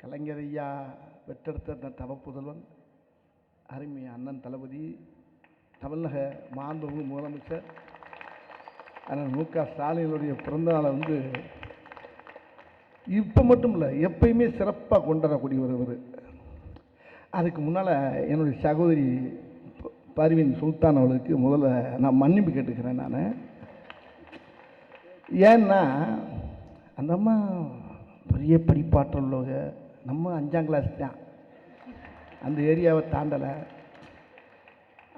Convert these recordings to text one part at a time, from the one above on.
கலைஞர் ஐயா பெற்றெடுத்த அந்த தவப்புதல்வன் அருமை அண்ணன் தளபதி தமிழக மாண்புமிகு முதலமைச்சர் அண்ணன் மு க ஸ்டாலினுடைய பிறந்தநாளை வந்து இப்போ மட்டும் இல்லை எப்பயுமே சிறப்பாக கொண்டாடக்கூடியவர் ஒருவர் அதுக்கு முன்னால் என்னுடைய சகோதரி ப- பர்வீன் சுல்தான் அவளுக்கு முதல்ல நான் மன்னிப்பு கேட்டுக்கிறேன் நான். ஏன்னா அந்த அம்மா பெரிய படிப்பாற்றல் உள்ளவங்க. நம்ம அஞ்சாம் கிளாஸ் தான். அந்த ஏரியாவை தாண்டலை.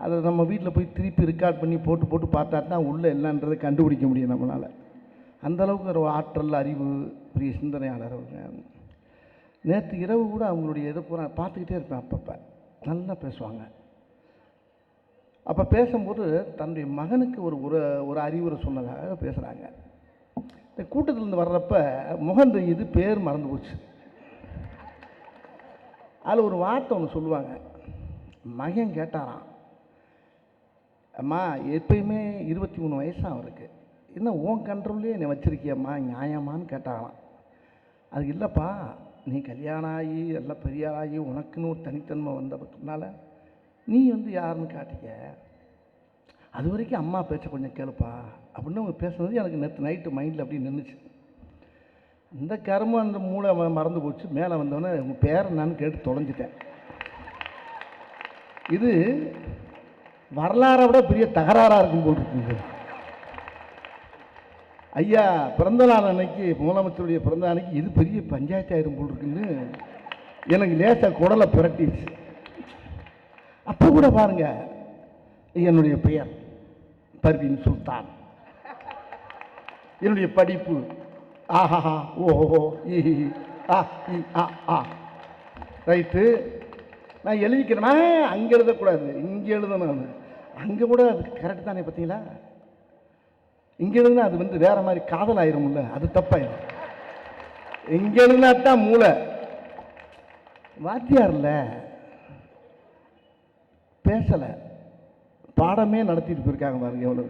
அதை நம்ம வீட்டில் போய் திருப்பி ரெக்கார்ட் பண்ணி போட்டு போட்டு பார்த்தா தான் உள்ளே என்னன்றதை கண்டுபிடிக்க முடியும் நம்மளால். அந்தளவுக்கு ஒரு ஆற்றல் அறிவு பெரிய சிந்தனையாளர் அவங்க. நேற்று இரவு கூட அவங்களுடைய இதை பூரா பார்த்துக்கிட்டே இருப்பேன் அப்பப்போ. நல்லா பேசுவாங்க. அப்போ பேசும்போது தன்னுடைய மகனுக்கு ஒரு ஒரு ஒரு அறிவுரை சொன்னதாக பேசுகிறாங்க இந்த கூட்டத்திலேருந்து வர்றப்ப முகம் தெரியுது பேர் மறந்து போச்சு. அதில் ஒரு வார்த்தை ஒன்று சொல்லுவாங்க. மகன் கேட்டாராம் அம்மா எப்பயுமே இருபத்தி மூணு வயசாக அவருக்கு. என்ன உன் கண்ட்ரோல்லே என்னை வச்சுருக்கியம்மா நியாயமான்னு கேட்டாராம். அது இல்லைப்பா நீ கல்யாணம் ஆகி எல்லாம் பெரியாராகி உனக்குன்னு ஒரு தனித்தன்மை வந்த பக்கம்னால நீ வந்து யாருன்னு காட்டிக்க? அது வரைக்கும் அம்மா பேச்ச கொஞ்சம் கேளுப்பா. அப்படின்னு அவங்க பேசுனது எனக்கு நேற்று நைட்டு மைண்டில் அப்படியே நின்றுச்சு இந்த கருமம் அந்த மூளை ம- மறந்து போச்சு. மேலே வந்தோடனே உங்கள் பேர் என்னன்னு கேட்டு தொலைஞ்சிட்டேன். இது வரலாறை விட பெரிய தகராறாக இருக்கும் போல் இருக்குங்க ஐயா பிறந்த நாள் அன்னைக்கு முதலமைச்சருடைய பிறந்த அன்னைக்கு இது பெரிய பஞ்சாயத்து ஆயிரும் போல் இருக்குன்னு எனக்கு லேசாக குடலை பிரட்டிச்சு அப்போ கூட பாருங்க என்னுடைய பெயர் பர்வீன் சுல்தான். என்னுடைய படிப்பு ஆஹா ஓஹோ ஈஹி ஆ இ ஆ ஆ. ரைட்டு. நான் எழுதிக்கிறேன்னா அங்கே எழுதக்கூடாது. இங்கே எழுதணும் அங்கே கூட அது கரெக்ட் தானே பார்த்தீங்களா? இங்கே எழுதுனா அது வந்து வேறு மாதிரி காதல் ஆயிரும்ல அது தப்பாயிரும். இங்கே எழுதுனா தான் மூளை. வாத்தியார்ல பேசலை. பாடமே நடத்திட்டு போயிருக்காங்க பாருங்க எவ்வளோ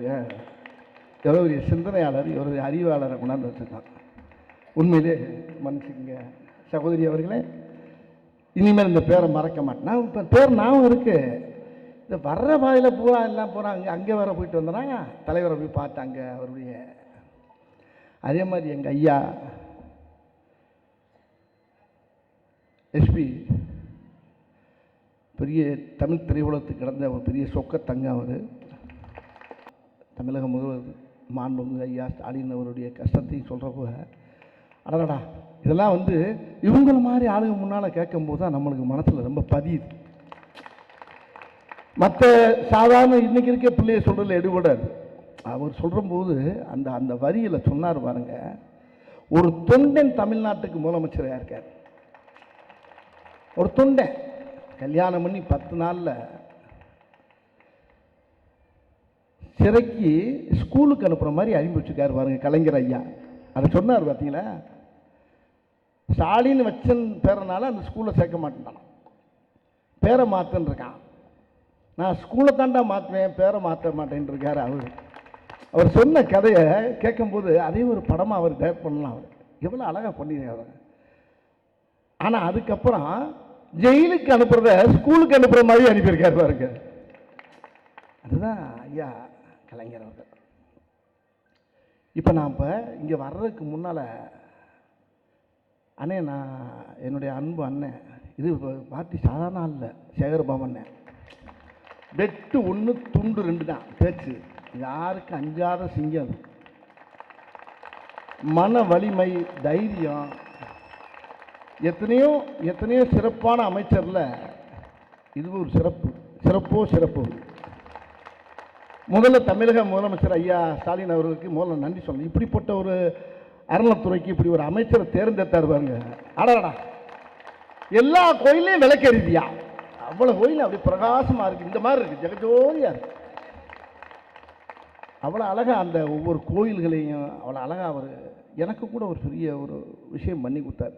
எவ்வளோ சிந்தனையாளர் எவ்வளோ அறிவாளரை கொண்டாந்து வச்சுருக்கான். உண்மையிலே மன்னிச்சுக்கங்க. சகோதரி அவர்களே இனிமேல் இந்த பேரை மறக்க மாட்டேன். நான் இப்போ பேர் ஞாபகம் இருக்குது இந்த வர்ற பாதையில் பூரா எல்லாம் போகிறாங்க அங்கே வேற போயிட்டு வந்தனா தலைவரை போய் பார்த்தாங்க அவருடைய. அதே மாதிரி எங்கள் ஐயா எஸ்பி பெரிய தமிழ் திரையுலகத்துக்கு கிடந்த ஒரு பெரிய சொக்கத்தங்க அவர். தமிழக முதல்வர் மாண்புமிகு ஐயா ஸ்டாலின் அவருடைய கஷ்டத்தையும் சொல்கிறப்போ அடடா இதெல்லாம் வந்து இவங்கள மாதிரி ஆளுங்க முன்னால் கேட்கும்போது தான் நம்மளுக்கு மனசில் ரொம்ப பதியுது. மற்ற சாதாரண இன்னைக்கு இருக்க பிள்ளைய சொல்கிறதுல எடுபடாது. அவர் சொல்கிறபோது அந்த அந்த வரியில் சொன்னார் பாருங்க ஒரு தொண்டன் தமிழ்நாட்டுக்கு முதலமைச்சராக இருக்கார். ஒரு தொண்டன். கல்யாணம் பண்ணி பத்து நாளில் சிறைக்கு ஸ்கூலுக்கு அனுப்புகிற மாதிரி அனுப்பி வச்சுருக்காரு பாருங்க கலைஞர் ஐயா. அதை சொன்னார் பார்த்தீங்களா ஸ்டாலின் வச்சன் பேரனால அந்த ஸ்கூலில் சேர்க்க மாட்டேன்டான் பேரை மாற்றுன்னு இருக்கான். நான் ஸ்கூலை தாண்டா மாற்றுவேன் பேரை மாற்ற மாட்டேன் இருக்கார் அவர். அவர் சொன்ன கதையை கேட்கும்போது அதே ஒரு படமாக அவர் டேர் பண்ணலாம் அவர். எவ்வளோ அழகாக பண்ணியிருக்காரு ஆனால் அதுக்கப்புறம் ஜெயிலுக்கு அனுப்புகிறத ஸ்கூலுக்கு அனுப்புகிற மாதிரி அனுப்பியிருக்காரு பாருங்க. அதுதான் ஐயா கலைஞர் அவர்கள். இப்போ நான் இப்போ இங்கே வர்றதுக்கு முன்னால் அண்ணே நான் என்னுடைய அன்பு அண்ணன் இது பார்ட்டி சாதாரண இல்லை சேகர்பாபு அண்ணன் வெட்டு ஒன்று துண்டு ரெண்டு தான் பேச்சு. யாருக்கு அஞ்சாத சிங்கம் அது. மன வலிமை தைரியம். எத்தனையோ எத்தனையோ சிறப்பான அமைச்சரில் இது ஒரு சிறப்பு. சிறப்போ சிறப்பு. முதல்ல தமிழக முதலமைச்சர் ஐயா ஸ்டாலின் அவர்களுக்கு முதல்ல நன்றி சொல்லணும். இப்படிப்பட்ட ஒரு அறநிலத்துறைக்கு இப்படி ஒரு அமைச்சரை தேர்ந்தெடுத்தார் பாருங்க. அடடா எல்லா கோயிலையும் விளக்கெறிதியா அவ்வளோ கோயில் அப்படி பிரகாசமாக இருக்குது இந்த மாதிரி இருக்குது ஜெகஜோதியாக இருக்குது அவ்வளோ அழகாக அந்த ஒவ்வொரு கோயில்களையும் அவ்வளோ அழகாக அவர் எனக்கு கூட ஒரு பெரிய ஒரு விஷயம் பண்ணி கொடுத்தாரு.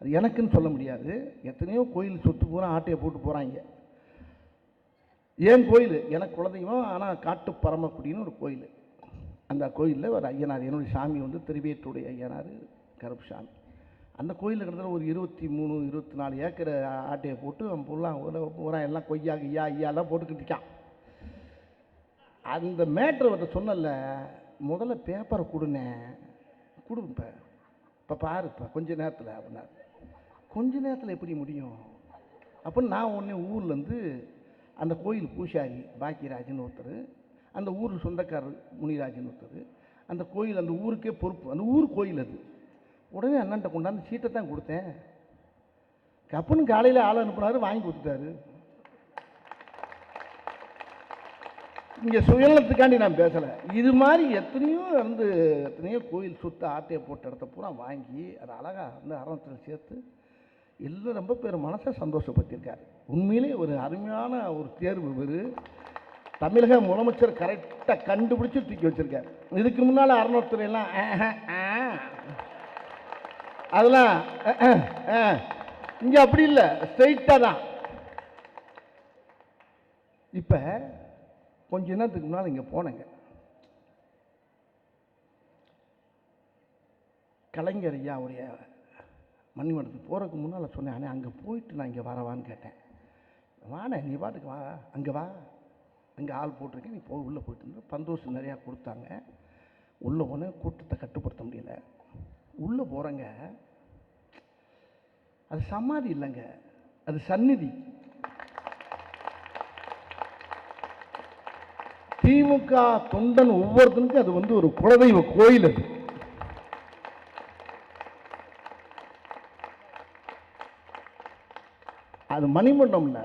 அது எனக்குன்னு சொல்ல முடியாது. எத்தனையோ கோயில் சொத்து பூரா ஆட்டையை போட்டு போகிறாங்க ஏன் கோயில்? எனக்கு குலதெய்வம் ஆனால் காட்டு பரமக்குடின்னு ஒரு கோயில். அந்த கோயிலில் ஒரு ஐயனார் என்னுடைய சாமி வந்து திருவேற்றுடைய ஐயனார் கருப்பு சாமி அந்த கோயிலில் கிட்டத்தட்ட ஒரு இருபத்தி மூணு இருபத்தி நாலு ஏக்கர் ஆட்டையை போட்டு அவன் ஃபுல்லாக பூரா எல்லாம் கொய்யா ஐயா ஐயாலாம் போட்டுக்கிட்டு இருக்கான். அந்த மேட்ரு அவர்கிட்ட சொன்னல முதல்ல பேப்பரை கொடுனேன் கொடுப்ப இப்போ. பாருப்பா கொஞ்ச நேரத்தில் அப்படின்னா கொஞ்ச நேரத்தில் எப்படி முடியும்? அப்போ நான் உடனே ஊர்லேருந்து அந்த கோயில் பூசாரி பாக்கியராஜன் ஒருத்தர் அந்த ஊர் சொந்தக்காரர் முனிராஜன் ஒருத்தர் அந்த கோயில் அந்த ஊருக்கே பொறுப்பு அந்த ஊர் கோயில் அது. உடனே அண்ணன்ட்ட கொண்டாந்து சீட்டை தான் கொடுத்தேன். கப்புன்னு காலையில் ஆள் அனுப்புனாரு வாங்கி கொடுத்துட்டாரு. இங்கே சுயநலத்துக்காண்டி நான் பேசலை. இது மாதிரி எத்தனையோ வந்து எத்தனையோ கோயில் சுத்த ஆட்டையை போட்ட இடத்த பூரா வாங்கி அதை அழகாக வந்து அரணத்தில் சேர்த்து எல்லாம் ரொம்ப பேர் மனசை சந்தோஷப்படுத்தியிருக்காரு. உண்மையிலே ஒரு அருமையான ஒரு தேர்வு இவர். தமிழக முதலமைச்சர் கரெக்டாக கண்டுபிடிச்சி தூக்கி வச்சுருக்கார். இதுக்கு முன்னால் அறநூத்துறையெல்லாம் அதெல்லாம் இங்கே அப்படி இல்லை ஸ்ட்ரைட்டாக தான். இப்போ கொஞ்ச நேரத்துக்கு முன்னால் இங்கே போனேங்க. கலைஞர் ஐயாவுடைய மணிமண்டலத்துக்கு போகிறதுக்கு முன்னால் சொன்னேன் அண்ணே அங்கே போயிட்டு நான் இங்கே வரவான்னு கேட்டேன். வாண்ணே நீ பாட்டுக்கு வா அங்கே வா. அங்கே ஆள் போட்டிருக்கேன் நீ போய் உள்ளே போயிட்டு இருந்த பந்தோசம் நிறையா கொடுத்தாங்க. உள்ளே போனேன் கூட்டத்தை கட்டுப்படுத்த முடியல. உள்ளே போகிறங்க அது சமாதி இல்லைங்க. அது சந்நிதி. திமுக தொண்டன் ஒவ்வொருத்தனுக்கும் அது வந்து ஒரு குலதெய்வ கோயில் அது. அது மணிமண்டபம் இல்லை.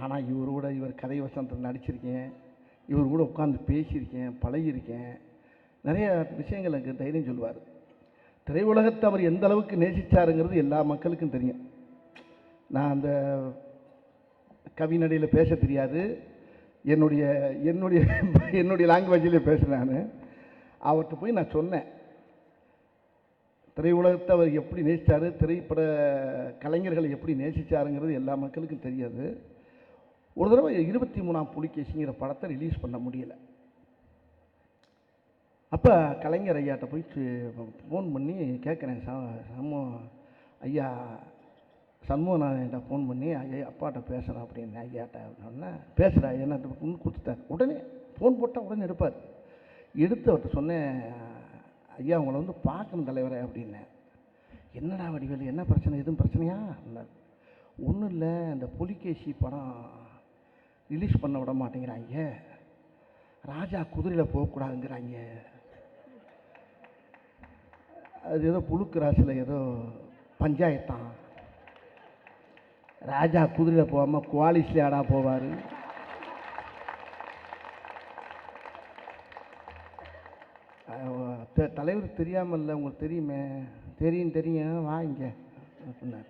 ஆனால் இவர் கூட இவர் கதை வசனத்தில் நடிச்சிருக்கேன். இவர் கூட உட்காந்து பேசியிருக்கேன் பழகியிருக்கேன். நிறைய விஷயங்கள் எனக்கு தைரியம் சொல்லுவார் திரையுலகத்தை அவர் எந்த அளவுக்கு நேசிச்சாருங்கிறது எல்லா மக்களுக்கும் தெரியும். நான் அந்த கவிநடையில் பேச தெரியாது. என்னுடைய என்னுடைய என்னுடைய லாங்குவேஜிலே பேசுகிறேன் நான். அவர்கிட்ட போய் நான் சொன்னேன். திரையுலகத்தை அவர் எப்படி நேசித்தார் திரைப்பட கலைஞர்களை எப்படி நேசித்தாருங்கிறது எல்லா மக்களுக்கும் தெரியாது. ஒரு தடவை இருபத்தி மூணாம் புலிகேசிங்கிற படத்தை ரிலீஸ் பண்ண முடியலை. அப்போ கலைஞர் ஐயாட்ட போயிட்டு ஃபோன் பண்ணி கேட்குறேன் ச ஐயா சண்முகநாதன்கிட்ட ஃபோன் பண்ணி ஐயா அப்பாட்ட பேசுகிறேன் அப்படின்னு ஐயாட்ட அப்படின்னா பேசுகிறா என்ன கொடுத்துட்டார். உடனே ஃபோன் போட்டால் உடனே எடுப்பார். எடுத்து அவர்கிட்ட சொன்னேன் ஐயா உங்களை வந்து பார்க்கணும் தலைவரே அப்படின்னேன் என்னடா வடிவேலு என்ன பிரச்சனை? எதுவும் பிரச்சனையா? ஒன்றும் இல்லை. இந்த புலிகேசி படம் ரிலீஸ் பண்ண விட மாட்டேங்கிறாங்க. ராஜா குதிரையில் போகக்கூடாதுங்கிறாங்க. அது ஏதோ புழுக்கு ராசியில் ஏதோ பஞ்சாயத்தான். ராஜா குதிரையில் போகாமல் குவாலிஸ்ல ஆடா போவார்? தலைவர் தெரியாமல் இல்லை உங்களுக்கு தெரியுமே? தெரியும் தெரியும். வா இங்கே அப்படின்னார்.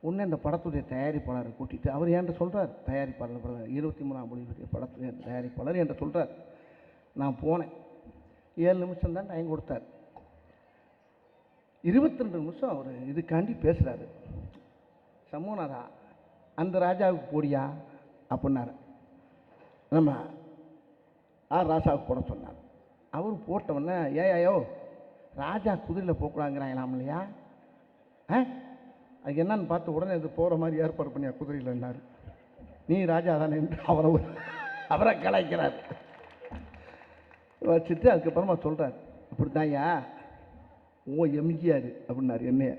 உடனே இந்த படத்துடைய தயாரிப்பாளரை கூட்டிட்டு அவர் என்கிட்ட சொல்கிறார் தயாரிப்பாளர் படம் இருபத்தி மூணாம் மொழியுடைய படத்துடைய தயாரிப்பாளர் என்கிட்ட சொல்கிறார் நான் போனேன். ஏழு நிமிஷம் தான் டைம் கொடுத்தார். இருபத்தி ரெண்டு நிமிஷம் அவர் இதுக்காண்டி பேசுகிறாரு சமூகநாதா அந்த ராஜாவுக்கு போடியா? அப்படின்னாரு. நம்ம ஆர் ராசாவுக்கு போட சொன்னார். அவர் போட்டவுடனே ஏயாயோ ராஜா குதிரையில் போகக்கூடாங்கிறாங்களாம் இல்லையா? ஆ? அது என்னன்னு பார்த்து உடனே இது போகிற மாதிரி ஏற்பாடு பண்ணியா குதிரையில்னார் நீ ராஜா தானே? என்று அவரை அவரை கலாய்க்கிறார். வச்சுட்டு அதுக்கப்புறமா சொல்கிறார் அப்படி தான்யா ஓ எம்ஜிஆர் அப்படின்னாரு என்னைய.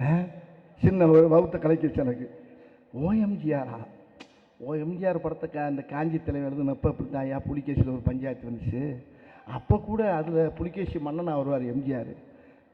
ஆ சின்ன வகுத்தை கலைக்கிச்சு எனக்கு. ஓ எம்ஜிஆரா ஓ எம்ஜிஆர் படத்தை கா அந்த காஞ்சி தலைவர் எழுதுனப்போ அப்படி தான்யா புலிகேசியில் ஒரு பஞ்சாயத்து வந்துச்சு. அப்போ கூட அதில் புலிகேசி மன்னனாக வருவார் எம்ஜிஆர்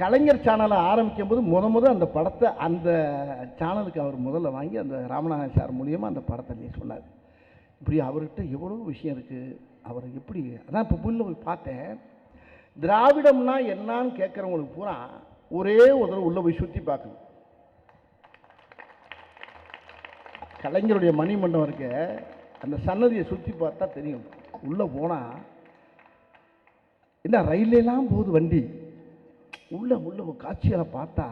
கலைஞர் சேனலை ஆரம்பிக்கும் போது முத முத அந்த படத்தை அந்த சேனலுக்கு அவர் முதல்ல வாங்கி அந்த ராமநாதன் சார் மூலியமாக அந்த படத்தை நீ சொன்னார் இப்படி அவர்கிட்ட எவ்வளோ விஷயம் இருக்குது அவர் எப்படி அதான் இப்போ புல்ல போய் பார்த்தேன். திராவிடம்னா என்னான்னு கேட்குறவங்களுக்கு பூரா ஒரே ஒரு தடவை உள்ளே போய் சுற்றி பார்க்கணும். கலைஞருடைய மணிமண்டபம் இருக்க அந்த சன்னதியை சுற்றி பார்த்தா தெரியும். உள்ளே போனால் என்ன ரயிலெல்லாம் போகுது வண்டி? உள்ள உள்ள ஒரு காட்சிகளை பார்த்தா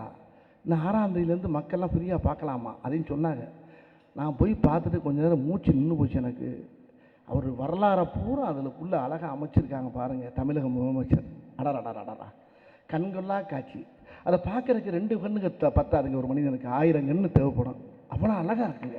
இந்த ஆறாம் தேதியிலேருந்து மக்கள்லாம் ஃப்ரீயாக பார்க்கலாமா? அப்படின்னு சொன்னாங்க. நான் போய் பார்த்துட்டு கொஞ்ச நேரம் மூச்சு நின்று போச்சு எனக்கு. அவர் வரலாறை பூரா அதுக்குள்ளே அழகாக அமைச்சிருக்காங்க பாருங்கள் தமிழக முதலமைச்சர். அடரடரடரா கண்கொள்ளா காட்சி. அதை பார்க்குறதுக்கு ரெண்டு கண்ணுக்கு பத்தாதுங்க ஒரு மனிதனுக்கு. ஆயிரம் கண்ணு தேவைப்படும். அவ்வளோ அழகாக இருக்குங்க.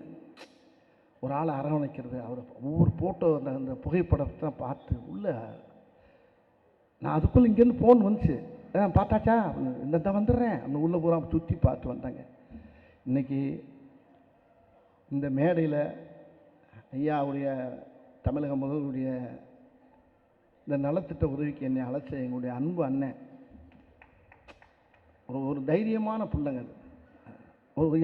ஒரு ஆளை அரவணைக்கிறது அவர் ஒவ்வொரு ஃபோட்டோ அந்த அந்த புகைப்படத்தை பார்த்து உள்ள நான் அதுக்குள்ளே இங்கேருந்து ஃபோன் வந்துச்சு. ஆ பார்த்தாச்சா? இந்த தான் வந்துடுறேன். அந்த உள்ளே பூரா சுற்றி பார்த்து வந்தாங்க. இன்னைக்கு இந்த மேடையில் ஐயாவுடைய தமிழக முதல்வருடைய இந்த நலத்திட்ட உதவிக்கு என்னை அழைச்ச எங்களுடைய அன்பு அண்ணன். ஒரு ஒரு தைரியமான பிள்ளைங்க அது.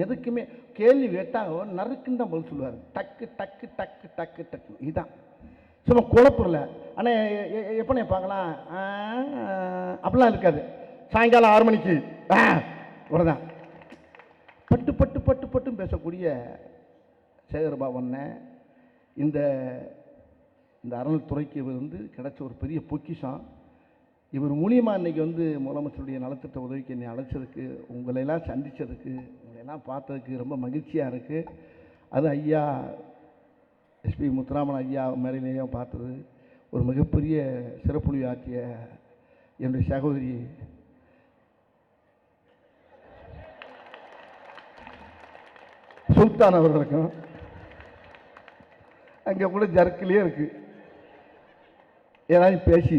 எதுக்குமே கேள்வி கேட்டால் நறுக்குன்னு தான் பதில் சொல்லுவார். டக்கு டக்கு டக்கு டக்கு டக்கு இதுதான் சும்மா குழப்பமில்ல ஆனால் எப்போண்ணே பார்க்கலாம்? அப்படிலாம் இருக்காது. சாயங்காலம் ஆறு மணிக்கு. ஆ பட்டு பட்டு பட்டு பட்டும் பேசக்கூடிய சேகர்பாபண்ண இந்த இந்த அறநிலைத்துறைக்கு வந்து கிடைச்ச ஒரு பெரிய பொக்கிஷம். இவர் மூலியமாக இன்றைக்கி வந்து முதலமைச்சருடைய நலத்திட்ட உதவிக்கு என்னை அழைச்சதுக்கு உங்களையெல்லாம் சந்தித்ததுக்கு உங்களையெல்லாம் பார்த்ததுக்கு ரொம்ப மகிழ்ச்சியாக இருக்குது அது ஐயா எஸ்பி முத்துராமன் ஐயா மேலேயும் பார்த்தது. ஒரு மிகப்பெரிய சிறப்புழி ஆற்றிய என்னுடைய சகோதரி சுல்தான் அவர்களுக்கும் அங்கே கூட ஜர்க்கிலே இருக்குது ஏதாவது பேசி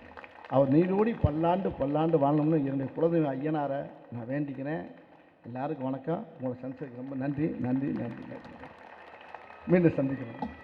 அவர் நீரோடி பல்லாண்டு பல்லாண்டு வாழணும்னு என்னுடைய குலதெய்வ ஐயனாரை நான் வேண்டிக்கிறேன். எல்லாருக்கும் வணக்கம். உங்களை சந்திச்சதுக்கு ரொம்ப நன்றி நன்றி நன்றி நன்றி. மீண்டும் சந்திக்கிறேன்.